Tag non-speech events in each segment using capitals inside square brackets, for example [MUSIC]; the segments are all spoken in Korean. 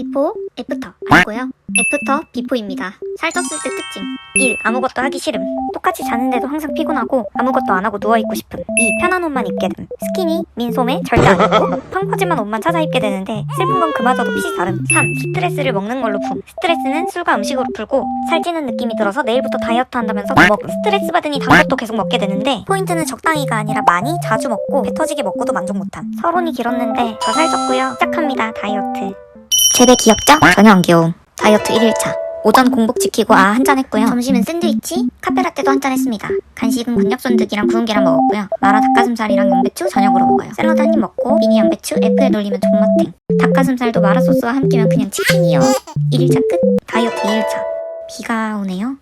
비포, 애프터 알고요. 애프터, 비포입니다. 살쪘을 때 특징 1. 아무것도 하기 싫음 똑같이 자는데도 항상 피곤하고 아무것도 안 하고 누워있고 싶음 2. 편한 옷만 입게 됨 스키니, 민소매 절대 안 입고 [LAUGHS] 펑퍼짐한 옷만 찾아 입게 되는데 슬픈 건 그마저도 핏이 다름 3. 스트레스를 먹는 걸로 품 스트레스는 술과 음식으로 풀고 살찌는 느낌이 들어서 내일부터 다이어트 한다면서 더 먹음 스트레스 받으니 단 것도 계속 먹게 되는데 포인트는 적당히가 아니라 많이 자주 먹고 배 터지게 먹고도 만족 못함 서론이 길었는데 저 살쪘고요 시작합니다 다이어트 최대 귀엽죠? 전혀 안 귀여움. 다이어트 1일차. 오전 공복 지키고 아 한 잔 했고요. 점심은 샌드위치, 카페라떼도 한 잔 했습니다. 간식은 곤약쫀득이랑 구운 계란 먹었고요. 마라 닭가슴살이랑 양배추 저녁으로 먹어요. 샐러드 한 입 먹고 미니 양배추 F에 돌리면 존맛탱. 닭가슴살도 마라 소스와 함께면 그냥 치킨이요. 1일차 끝. 다이어트 2일차. 비가 오네요.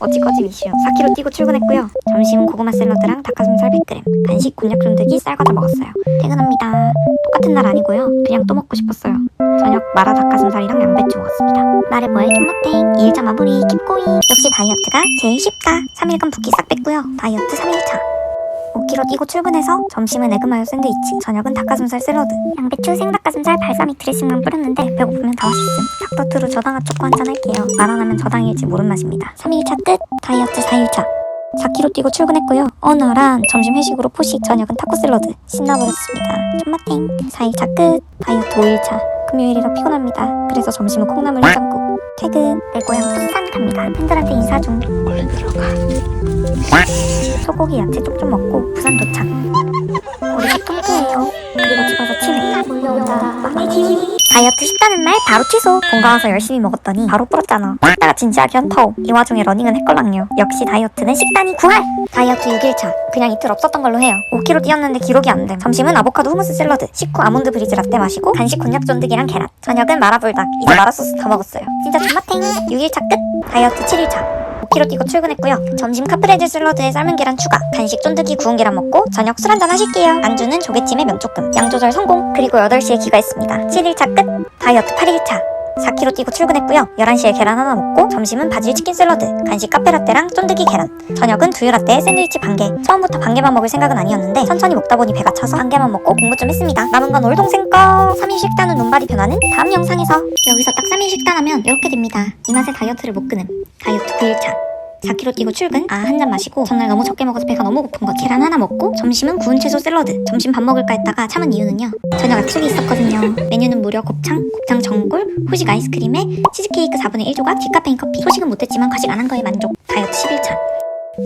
어찌꺼지 이슈 4kg 뛰고 출근했고요. 점심은 고구마 샐러드랑 닭가슴살 100g 간식 곤약 쫀득이 쌀과자 먹었어요. 퇴근합니다. 똑같은 날 아니고요. 그냥 또 먹고 싶었어요. 저녁 마라 닭가슴살이랑 양배추 먹었습니다. 말해 뭐해 존맛탱. 2일차 마무리 킵고잉 역시 다이어트가 제일 쉽다. 3일간 붓기 싹 뺐고요. 다이어트 3일차 5kg 뛰고 출근해서 점심은 에그마요 샌드위치 저녁은 닭가슴살 샐러드. 양배추 생닭가슴살 발사믹 드레싱만 뿌렸는데 배고프면 다 맛있음. 닥터트루 저당화 초코 한잔 할게요. 말 안 하면 저당일지 모른 맛입니다. 3일차 끝. 다이어트 4일차. 4kg 뛰고 출근했고요. 오늘은 점심 회식으로 포식 저녁은 타코 샐러드. 신나버렸습니다. 존맛탱. 4일차 끝. 다이어트 5일차. 금요일이라 피곤합니다. 그래서 점심은 콩나물 해장국 퇴근 내 고향 부산 갑니다 팬들한테 인사 중 얼른 들어가. 소고기 야채 쪽좀 먹고 부산 도착. 우리가 통통해요. 그리고 집어서 치매. 몰려온다. 다이어트 쉽다는 말 바로 취소. 본가 와서 열심히 먹었더니 바로 불었잖아. 먹다가 진지하게 현타오. 이 와중에 러닝은 했걸랑요. 역시 다이어트는 식단이 구할. 다이어트 6일차. 그냥 이틀 없었던 걸로 해요. 5kg 뛰었는데 기록이 안 됨. 점심은 아보카도 후무스 샐러드, 식후 아몬드 브리즈 라떼 마시고 간식 곤약 쫀득이랑 계란. 저녁은 마라불닭. 이제 마라소스 다 먹었어요. 진짜 존맛탱. 6일차 끝. 다이어트 7일차. 5kg 뛰고 출근했고요. 점심 카프레제 샐러드에 삶은 계란 추가, 간식 쫀득이 구운 계란 먹고 저녁 술 한잔 하실게요. 안주는 조개찜에 면조금, 양 조절 성공. 그리고 8시에 귀가했습니다. 7일차 끝. 다이어트 8일차. 4kg 뛰고 출근했고요. 11시에 계란 하나 먹고 점심은 바질 치킨 샐러드, 간식 카페라떼랑 쫀득이 계란. 저녁은 두유라떼에 샌드위치 반 개. 처음부터 반 개만 먹을 생각은 아니었는데 천천히 먹다 보니 배가 차서 반 개만 먹고 공부 좀 했습니다. 남은 건 올 동생 거. 3일 식단 후 눈발이 변하는 다음 영상에서 여기서 딱 3일 식단하면 이렇게 됩니다. 이 맛에 다이어트를 못 끊음. 다이어트 9일차. 4kg 뛰고 출근? 아, 한 잔 마시고 전날 너무 적게 먹어서 배가 너무 고픈 거지. 계란 하나 먹고 점심은 구운 채소 샐러드. 점심 밥 먹을까 했다가 참은 이유는요. 저녁 약속이 있었거든요. 메뉴는 무려 곱창, 곱창 전골, 후식 아이스크림에 치즈케이크 4분의 1조각, 디카페인 커피. 소식은 못했지만 과식 안 한 거에 만족. 다이어트 11차.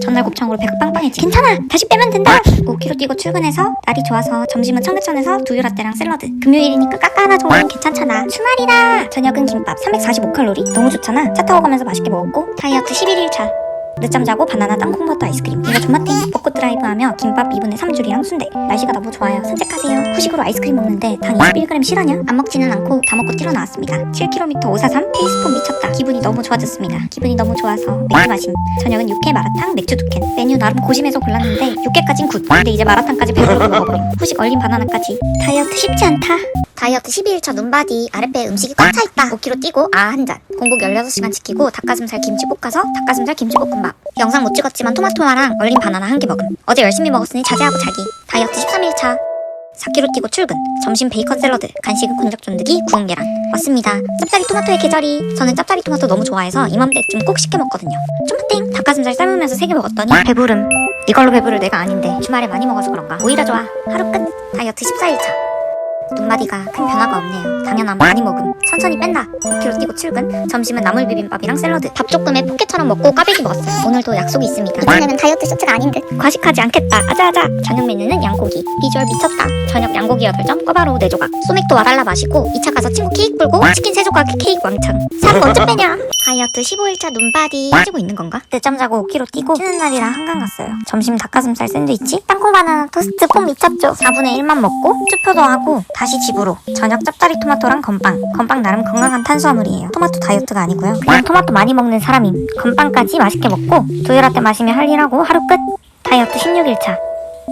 전날 곱창으로 배가 빵빵했지. 괜찮아! 다시 빼면 된다! 5kg 뛰고 출근해서 날이 좋아서 점심은 청계천에서 두유 라떼랑 샐러드. 금요일이니까 까까 하나 정도는 괜찮잖아. 주말이다! 저녁은 김밥 345칼로리. 너무 좋잖아. 차 타고 가면서 맛있게 먹었고. 다이어트 11일 차. 늦잠 자고 바나나 땅콩버터 아이스크림. 이거 존맛탱 벚꽃 드라이브 하며 김밥 2분의 3줄이랑 순대. 날씨가 너무 좋아요. 산책하세요. 후식으로 아이스크림 먹는데 당 21g 실하냐? 안 먹지는 않고 다 먹고 뛰러 나왔습니다. 7km 543 페이스폰 미쳤다. 기분이 너무 좋아졌습니다. 기분이 너무 좋아서 맥주 마심 저녁은 육회 마라탕 맥주 두캔. 메뉴 나름 고심해서 골랐는데 육회까진 굿. 근데 이제 마라탕까지 배부르게 먹어버림 후식 얼린 바나나까지. 다이어트 쉽지 않다 다이어트 12일차 눈바디 아랫배에 음식이 꽉 차있다. 5kg 뛰고 아 한 잔. 공복 16시간 지키고 닭가슴살 김치 볶아서 닭가슴살 김치볶음밥. 영상 못 찍었지만 토마토마랑 얼린 바나나 한 개 먹음. 어제 열심히 먹었으니 자제하고 자기. 다이어트 13일차. 4kg 뛰고 출근. 점심 베이컨 샐러드 간식은 곤약 쫀득이 구운 계란. 왔습니다. 짭짜리 토마토의 계절이. 저는 짭짜리 토마토 너무 좋아해서 이맘때쯤 꼭 시켜 먹거든요. 쫀땡! 닭가슴살 삶으면서 세개 먹었더니 배부름. 이걸로 배부를 내가 아닌데 주말에 많이 먹어서 그런가. 오히려 좋아. 하루 끝. 다이어트 14일차 눈마디가 큰 변화가 없네요. 당연한 많이 먹음. 천천히 뺀다. 5kg 뛰고 출근. 점심은 나물 비빔밥이랑 샐러드. 밥 조금에 포켓처럼 먹고 까베기 먹었어요. 오늘도 약속이 있습니다. 이번에는 다이어트 쇼츠가 아닌 듯. 과식하지 않겠다. 아자아자. 저녁 메뉴는 양고기. 비주얼 미쳤다. 저녁 양고기 8점, 꿔바로우 4조각. 소맥도 와달라 마시고 2차 가서 친구 케이크 불고 치킨 3조각 케이크 왕창. 살 언제 빼냐? 다이어트 15일차 눈바디 빠지고 있는 건가? 늦잠 자고 5kg 뛰고 쉬는 날이라 한강 갔어요. 점심 닭가슴살 샌드위치, 땅콩 바나나 토스트 폼 미쳤죠. 4분의 1만 먹고 투표도 하고 다시 집으로. 저녁 짭짜리 토마토랑 건빵. 건빵 나름 건강한 탄수화물이에요. 토마토 다이어트가 아니고요. 그냥 토마토 많이 먹는 사람임. 건빵까지 맛있게 먹고 두유라떼 마시며 할 일하고 하루 끝. 다이어트 16일차.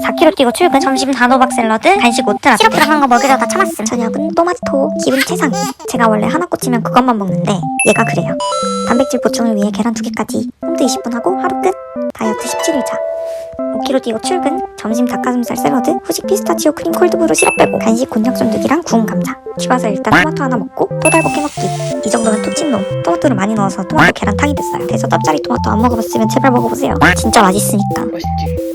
4kg 뛰고 출근. 점심 단호박 샐러드 간식 오트라떼. 시럽 들어간 거 먹으려다 참았음. 저녁은 토마토 기분 최상. 제가 원래 하나 꽂히면 그것만 먹는데 얘가 그래요. 단백질 보충을 위해 계란 두 개까지 홈트 20분 하고 하루 끝 다이어트 17일차. 5kg 뛰고 출근. 점심 닭가슴살 샐러드 후식 피스타치오 크림 콜드브루 시럽 빼고 간식 곤약 쫀득이랑 구운 감자. 집 와서 일단 토마토 하나 먹고 또 달볶이 먹기. 이 정도면 톡친놈. 토마토를 많이 넣어서 토마토 계란탕이 됐어요. 그래서 짭짜리 토마토 안 먹어봤으면 제발 먹어보세요. 진짜 맛있으니까. 맛있지?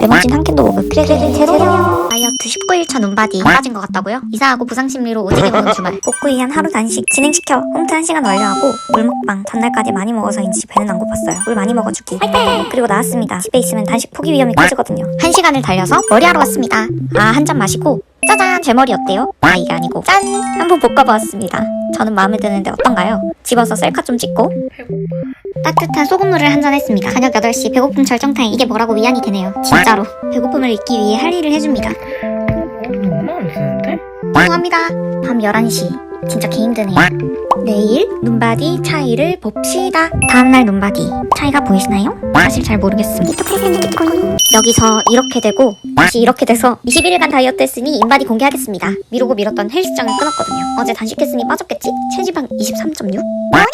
레몬진 한 캔도 먹을 크레딧 제로요 다이어트 19일차 눈바디 빠진 것 같다고요? 이사하고 부상심리로 오지게 먹은 주말. [LAUGHS] 복구이한 하루 단식 진행시켜 홈트 1시간 완료하고 물 먹방 전날까지 많이 먹어서인지 배는 안 고팠어요. 물 많이 먹어주기. 그리고 나왔습니다. 집에 있으면 단식 포기 위험이 커지거든요. 1시간을 달려서 머리하러 왔습니다. 아 한 잔 마시고 짜잔 제 머리 어때요? 아 이게 아니고 짠! 한번 볶아보았습니다 저는 마음에 드는데 어떤가요? 집어서 셀카 좀 찍고 따뜻한 소금물을 한 잔 했습니다. 저녁 8시 배고픔 절정 타임. 이게 뭐라고 위안이 되네요. 진짜로. 배고픔을 잊기 위해 할 일을 해줍니다. 너무 안 쓰는데? 죄송합니다. 밤 11시. 진짜 개 힘드네요. 내일 눈바디 차이를 봅시다. 다음날 눈바디 차이가 보이시나요? 사실 잘 모르겠습니다. 여기서 이렇게 되고 다시 이렇게 돼서 21일간 다이어트 했으니 인바디 공개하겠습니다. 미루고 미뤘던 헬스장을 끊었거든요. 어제 단식했으니 빠졌겠지? 체지방 23.6? 뭐냐고!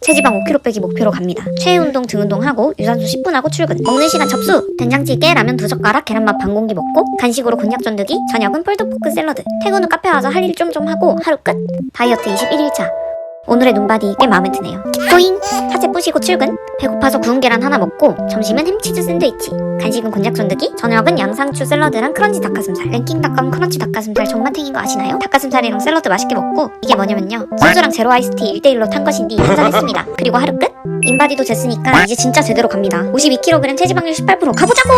체지방 5kg 빼기 목표로 갑니다. 최애 운동 등 운동하고 유산소 10분 하고 출근. 먹는 시간 접수! 된장찌개, 라면 두 젓가락, 계란밥 반 공기 먹고 간식으로 곤약 쫀득이, 저녁은 폴드포크 샐러드. 퇴근 후 카페 와서 할 일 좀좀 하고 하루 끝. 다이어트 21일차. 오늘의 눈바디 꽤 마음에 드네요. 꼬잉! 사제 뿌시고 출근. 배고파서 구운 계란 하나 먹고 점심은 햄치즈 샌드위치. 간식은 곤약 쫀득이. 저녁은 양상추 샐러드랑 크런치 닭가슴살. 랭킹닷컴 크런치 닭가슴살 정만탱인 거 아시나요? 닭가슴살이랑 샐러드 맛있게 먹고 이게 뭐냐면요. 소주랑 제로 아이스티 1대1로 탄 것인데 한잔했습니다. 그리고 하루 끝. 인바디도 됐으니까 이제 진짜 제대로 갑니다. 52kg 체지방률 18% 가보자고!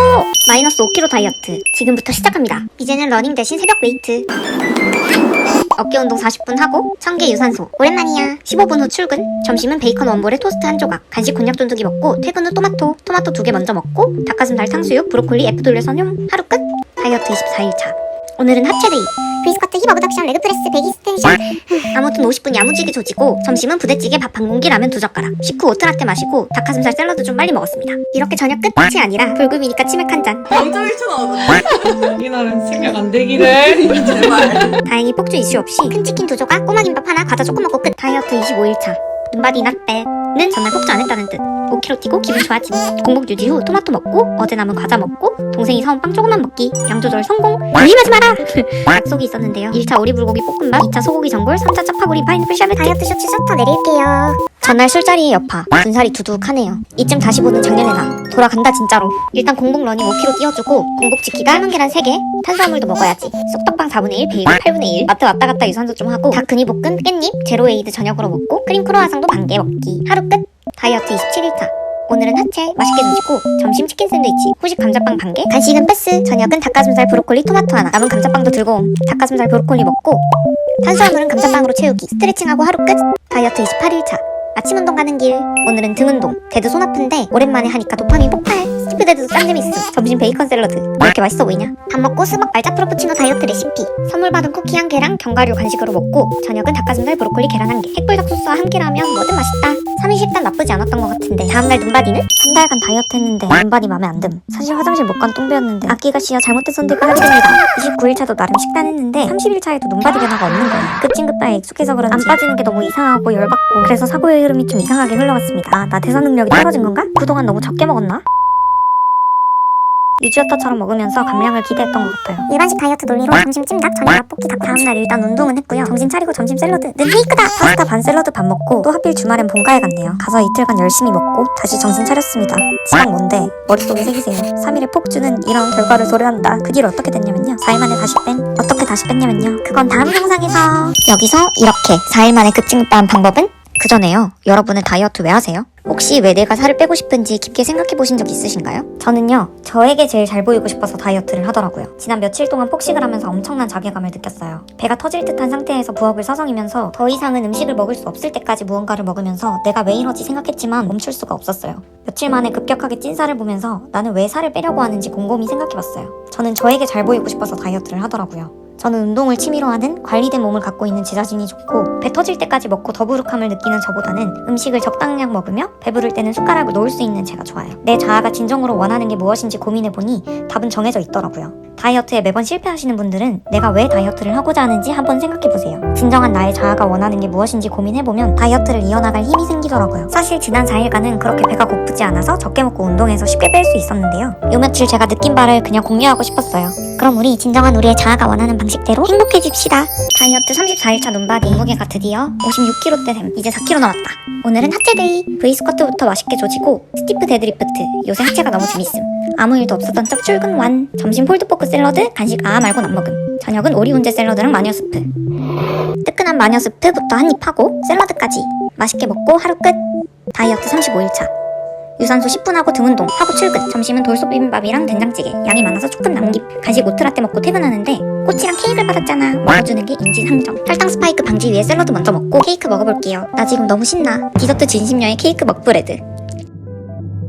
마이너스 5kg 다이어트. 지금부터 시작합니다. 이제는 러닝 대신 새벽 웨이트. 어깨 운동 40분 하고 청개 유산소. 오랜만이야. 15분 후 출근. 점심은 베이컨 원볼에 토스트 한 조각. 간식 곤약 쫀득이 먹고 퇴근 후 토마토. 토마토 두 개 먼저 먹고 닭가슴살 탕수육 브로콜리 F 돌려 선용 하루 끝. 다이어트 24일차 오늘은 하체 데이 브이스쿼트 힙 어브덕션 레그프레스 베기 스텐션. 아무튼 50분 야무지게 조지고 점심은 부대찌개 밥한 공기 라면 두 젓가락. 식후 오트라떼 마시고 닭가슴살 샐러드 좀 빨리 먹었습니다. 이렇게 저녁 끝이 아니라 불금이니까 치맥 한잔. 영점 1초 나오던데. 이날은 생각 안 되기를. [LAUGHS] 제발. 다행히 폭주 이슈 없이 큰 치킨 두 조각, 꼬마 김밥 하나, 과자 조금 먹고 끝. 다이어트 25일차. 눈바디 낫빼 는 전날 폭주 안 했다는 뜻. 5kg 뛰고 기분 좋아짐. 공복 유지 후 토마토 먹고 어제 남은 과자 먹고 동생이 사온 빵 조금만 먹기. 양 조절 성공. 놀림하지 마라. [LAUGHS] 약속이 있었는데요. 1차 오리불고기 볶음밥, 2차 소고기 전골, 3차 짜파구리 파인애플 샤베트. 다이어트 쇼츠 셔터 내릴게요. 전날 술자리에 여파. 군살이 두둑하네요. 이쯤 다시 보는 작년의 나. 돌아간다 진짜로. 일단 공복 러닝 5kg 뛰어주고 공복 지키가 삶은 계란 3개. 탄수화물도 먹어야지. 쑥떡빵 4분의 1, 베이글 8분의 1. 마트 왔다 갔다 유산소 좀 하고 닭 근이볶음 깻잎 제로에이드 저녁으로 먹고 크림 크로아상도 반 개 먹기. 하루 끝. 다이어트 27일차. 오늘은 하체 맛있게 드시고 점심 치킨 샌드위치 후식 감자빵 반개 간식은 패스 저녁은 닭가슴살 브로콜리 토마토 하나 남은 감자빵도 들고 옴 닭가슴살 브로콜리 먹고 탄수화물은 감자빵으로 채우기 스트레칭하고 하루 끝 다이어트 28일차 아침 운동 가는 길 오늘은 등 운동 데드 손 아픈데 오랜만에 하니까 도파민 폭발 짱 재밌음 점심 베이컨 샐러드 왜 이렇게 맛있어 보이냐 밥 먹고 수박 말자 프로푸치노 다이어트 레시피 선물 받은 쿠키 한 개랑 견과류 간식으로 먹고 저녁은 닭가슴살 브로콜리 계란 한개 핵불닭 소스와 한 개라면 뭐든 맛있다 3일 식단 나쁘지 않았던 것 같은데 다음날 눈바디는? 한 달간 다이어트 했는데 눈바디 맘에 안 듦. 사실 화장실 못 간 똥배였는데 악기가 씌어 잘못된 선택을 하게 됩니다. 29일차도 나름 식단했는데 30일차에도 눈바디 변화가 없는 거예요. 급진급다에 익숙해서 그런지 안 빠지는 게 너무 이상하고 열받고 그래서 사고의 흐름이 좀 이상하게 흘러갔습니다. 아, 나 대사 능력이 떨어진 건가? 그동안 너무 적게 먹었나? 유지어터처럼 먹으면서 감량을 기대했던 것 같아요. 일반식 다이어트 논리로 점심 찜닭, 저녁 라볶이 닭. 다음날 일단 운동은 했고요. 정신 차리고 점심 샐러드. 는 페이크다! 파스타 반 샐러드 반 먹고 또 하필 주말엔 본가에 갔네요. 가서 이틀간 열심히 먹고 다시 정신 차렸습니다. 지방 뭔데? 머릿속에 새기세요. 3일의 폭주는 이런 결과를 도래한다. 그 뒤로 어떻게 됐냐면요. 4일 만에 다시 뺀. 어떻게 다시 뺐냐면요. 그건 다음 영상에서. 여기서 이렇게 4일 만에 급진급한 방법은? 그 전에요. 여러분은 다이어트 왜 하세요? 혹시 왜 내가 살을 빼고 싶은지 깊게 생각해 보신 적 있으신가요? 저는요, 저에게 제일 잘 보이고 싶어서 다이어트를 하더라고요. 지난 며칠 동안 폭식을 하면서 엄청난 자괴감을 느꼈어요. 배가 터질 듯한 상태에서 부엌을 서성이면서 더 이상은 음식을 먹을 수 없을 때까지 무언가를 먹으면서 내가 왜 이러지 생각했지만 멈출 수가 없었어요. 며칠 만에 급격하게 찐 살을 보면서 나는 왜 살을 빼려고 하는지 곰곰이 생각해 봤어요. 저는 저에게 잘 보이고 싶어서 다이어트를 하더라고요. 저는 운동을 취미로 하는 관리된 몸을 갖고 있는 제 자신이 좋고 배 터질 때까지 먹고 더부룩함을 느끼는 저보다는 음식을 적당량 먹으며 배부를 때는 숟가락을 놓을 수 있는 제가 좋아요. 내 자아가 진정으로 원하는 게 무엇인지 고민해보니 답은 정해져 있더라고요. 다이어트에 매번 실패하시는 분들은 내가 왜 다이어트를 하고자 하는지 한번 생각해보세요. 진정한 나의 자아가 원하는 게 무엇인지 고민해보면 다이어트를 이어나갈 힘이 생기더라고요. 사실 지난 4일간은 그렇게 배가 고프지 않아서 적게 먹고 운동해서 쉽게 뺄 수 있었는데요. 요 며칠 제가 느낀 바를 그냥 공유하고 싶었어요. 그럼 우리 진정한 우리의 자아가 원하는 방식대로 행복해집시다. 다이어트 34일차 눈바디 무게가 드디어 56kg대 됨. 이제 4kg 남았다. 오늘은 하체데이. V스쿼트부터 맛있게 조지고 스티프 데드리프트. 요새 하체가 너무 재밌음. 아무 일도 없었던 척 출근 완. 점심 폴드포크 샐러드, 간식 아 말곤 안 먹음. 저녁은 오리 훈제 샐러드랑 마녀 스프. 뜨끈한 마녀 스프부터 한 입 하고 샐러드까지 맛있게 먹고 하루 끝. 다이어트 35일차. 유산소 10분 하고 등 운동 하고 출근. 점심은 돌솥 비빔밥이랑 된장찌개. 양이 많아서 조금 남김. 간식 오트라떼 먹고 퇴근하는데 꼬치랑 케이크를 받았잖아. 먹어주는 게 인지상정. 혈당 스파이크 방지 위해 샐러드 먼저 먹고 케이크 먹어볼게요. 나 지금 너무 신나. 디저트 진심녀의 케이크 먹브레드.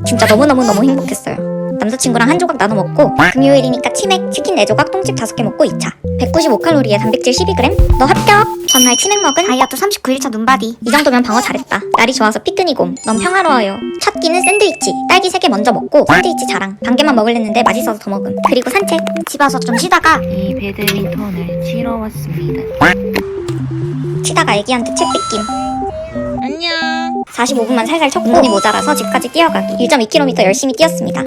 진짜 너무너무너무 행복했어요. 남자친구랑 한 조각 나눠 먹고 금요일이니까 치맥 치킨 4조각 똥집 5개 먹고 2차. 195칼로리에 단백질 12g 너 합격! 전날 치맥 먹은 다이어트 39일차 눈바디. 이 정도면 방어 잘했다. 날이 좋아서 피크니곰 넌 평화로워요. 첫 끼는 샌드위치. 딸기 3개 먼저 먹고 샌드위치 자랑. 반 개만 먹을랬는데 맛있어서 더 먹음. 그리고 산책. 집 와서 좀 쉬다가 이 배드민턴을 치러 왔습니다. 쉬다가 애기한테 책 뺏김. 안녕. 45분만 살살 쳤고 운동이 모자라서 집까지 뛰어가기. 1.2km 열심히 뛰었습니다.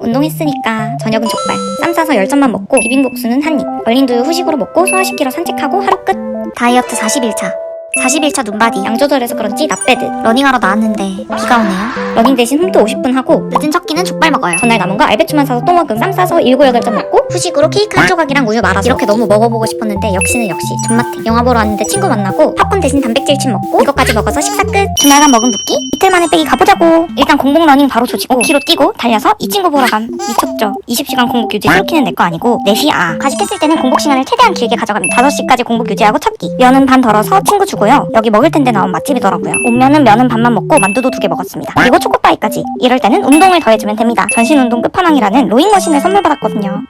운동했으니까 저녁은 족발. 쌈 싸서 열점만 먹고 비빔국수는 한 입. 얼린 두유 후식으로 먹고 소화시키러 산책하고 하루 끝. 다이어트 40일차 40일차 눈바디 양 조절해서 그런지 나빼드 러닝하러 나왔는데 비가 오네요. 러닝 대신 홈트 50분 하고 늦은 첫 끼는 족발 먹어요. 전날 남은 거 알배추만 사서 또 먹음. 쌈 싸서 7, 8점 먹고 후식으로 케이크 한 조각이랑 우유 말아서 이렇게 너무 먹어보고 싶었는데 역시는 역시 존맛해 영화 보러 왔는데 친구 만나고 팝콘 대신 단백질칩 먹고 이것까지 먹어서 식사 끝. 주말간 먹은 붓기? 이틀 만에 빼기 가보자고. 일단 공복 러닝 바로 조지고 5km 뛰고 달려서 이 친구 보러 감 미쳤죠. 20시간 공복 유지 솔키는 내 거 아니고 4시 아 과식했을 때는 공복 시간을 최대한 길게 가져갑니다 5시까지 공복 유지하고 첫끼. 면은 반 덜어서 친구 주고요 여기 먹을 텐데 나온 맛집이더라고요. 온면은 면은 반만 먹고 만두도 두 개 먹었습니다. 그리고 초코바이까지. 이럴 때는 운동을 더해주면 됩니다. 전신 운동 끝판왕이라는 로잉 머신을 선물 받았거든요.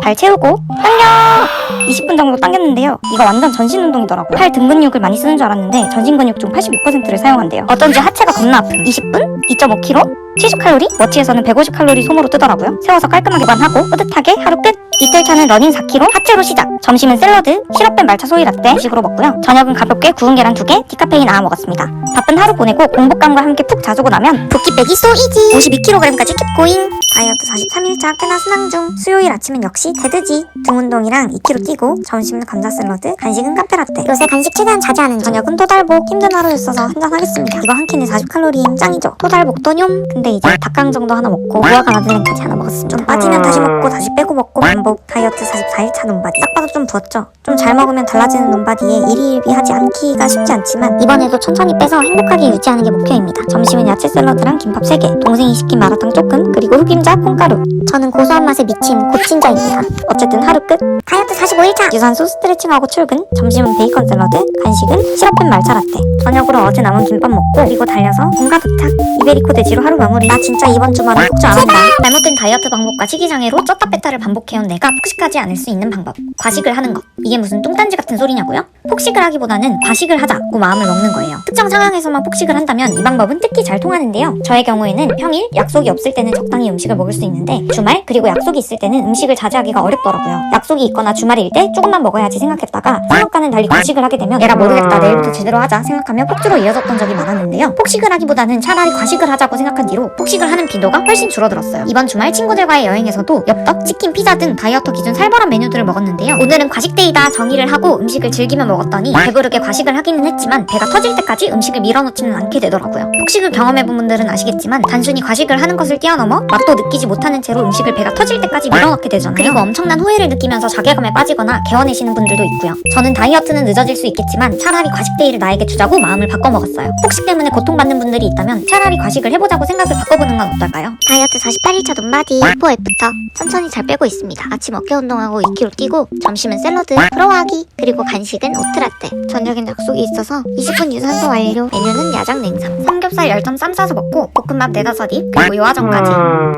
발 채우고 당겨! 20분 정도 당겼는데요. 이거 완전 전신 운동이더라고요. 팔 등 근육을 많이 쓰는 줄 알았는데 전신 근육 중 86%를 사용한대요. 어쩐지 하체가 겁나 아픔 20분? 2.5kg 70칼로리? 워치에서는 150칼로리 솜으로 뜨더라고요. 세워서 깔끔하게만 하고 뿌듯하게 하루 끝 이틀 차는 러닝 4kg 하체로 시작. 점심은 샐러드 시럽된 말차 소이 라떼 식으로 먹고요. 저녁은 가볍게 구운 계란 2개 디카페인 아아 먹었습니다. 바쁜 하루 보내고 공복감과 함께 푹 자주고 나면 붓기 빼기 소 이지. 52kg까지 킵고잉. 다이어트 43일차 꽤나 순항 중 수요일 아침은 역시 데드지. 등 운동이랑 2kg 뛰고 점심은 감자 샐러드 간식은 카페 라떼. 요새 간식 최대한 자제하는 중. 저녁은 토달복. 힘든 하루였어서 한잔 하겠습니다. 이거 한 캔에 40칼로리임 짱이죠? 토달복도 뇽. 근데 이제 닭강 정도 하나 먹고 무화과 마들렌까지 하나 먹었습니다. 좀 빠지면 다시 먹고 다시 빼고 먹고 반복 다이어트 44일차 눈바디. 딱 봐도 좀 부었죠? 좀 잘 먹으면 달라지는 눈바디에 일희일비하지 않기가 쉽지 않지만 이번에도 천천히 빼서 행복하게 유지하는 게 목표입니다. 점심은 야채 샐러드랑 김밥 3개 동생이 시킨 마라탕 조금 그리고 흑임자 콩가루. 저는 고소한 맛에 미친 고친자입니다. 어쨌든 하루 끝. 다이어트 45일차. 유산소 스트레칭하고 출근 점심은 베이컨 샐러드 간식은 시럽된 말차 라떼. 저녁으로 어제 남은 김밥 먹고 그리고 달려서 본가 도착. 이베리코 돼지로 하루 마무리. 나 진짜 이번 주말은 폭주 안 한다. 잘못된 다이어트 방법과 식이장애로 쪘다 뺐다를 반복해온 내가 폭식하지 않을 수 있는 방법. 과식을 하는 것 이게 무슨 뚱딴지 같은 소리냐고요? 폭식을 하기보다는 과식을 하자고 마음을 먹는 거예요. 특정 상황에서만 폭식을 한다면 이 방법은 특히 잘 통하는데요. 저의 경우에는 평일 약속이 없을 때는 적당히 음식을 먹을 수 있는데 주말 그리고 약속이 있을 때는 음식을 자제하기가 어렵더라고요. 약속이 있거나 주말일 때 조금만 먹어야지 생각했다가 생각과는 달리 과식을 하게 되면 내가 모르겠다 내일부터 제대로 하자 생각하며 폭주로 이어졌던 적이 많았는데요. 폭식을 하기보다는 차라리 과식을 하자고 생각한 뒤로 폭식을 하는 빈도가 훨씬 줄어들었어요. 이번 주말 친구들과의 여행에서도 엽떡, 치킨, 피자 등 다이어트 기준 살벌한 메뉴들을 먹었는데요. 오늘은 과식데이다 정의를 하고 음식을 즐기며 먹었더니 배부르게 과식을 하기는 했지만 배가 터질 때까지 음식을 밀어넣지는 않게 되더라고요. 폭식을 경험해본 분들은 아시겠지만 단순히 과식을 하는 것을 뛰어넘어 맛도 느끼지 못하는 채로 음식을 배가 터질 때까지 밀어넣게 되잖아요. 그리고 엄청난 후회를 느끼면서 자괴감에 빠지거나 개원해시는 분들도 있고요. 저는 다이어트는 늦어질 수 있겠지만 차라리 과식데이를 나에게 주자고 마음을 바꿔 먹었어요. 폭식 때문에 고통받는 분들이 있다면 차라리 과식을 해보자고 생각을 바꿔보는 건 어떨까요? 다이어트 48일차 눈바디 4F부터 천천히 잘 빼고 있습니다 아침 어깨 운동하고 2kg 뛰고 점심은 샐러드 프로하기 그리고 간식은 오트라떼. 저녁엔 약속이 있어서 20분 유산소 완료. 메뉴는 야장 냉삼. 삼겹살 10점 쌈 싸서 먹고 볶음밥 4, 5입 그리고 요화정까지.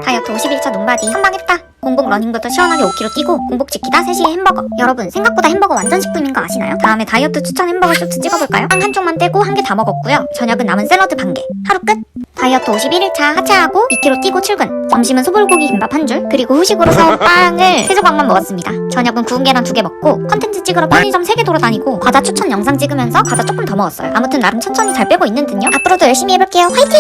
다이어트 50일차 눈바디 한방 했다 공복 러닝부터 시원하게 5km 뛰고 공복 지키다 3시에 햄버거. 여러분 생각보다 햄버거 완전 식품인 거 아시나요? 다음에 다이어트 추천 햄버거 쇼트 찍어볼까요? 빵 한쪽만 떼고 한 개 다 먹었고요. 저녁은 남은 샐러드 반개. 하루 끝. 다이어트 51일차 하체하고 2km 뛰고 출근. 점심은 소불고기 김밥 한 줄 그리고 후식으로 사온 [LAUGHS] 빵을 세 조각만 먹었습니다. 저녁은 구운 계란 두 개 먹고 컨텐츠 찍으러 편의점 3개 돌아다니고 과자 추천 영상 찍으면서 과자 조금 더 먹었어요. 아무튼 나름 천천히 잘 빼고 있는 듯요. 앞으로도 열심히 해볼게요. 화이팅!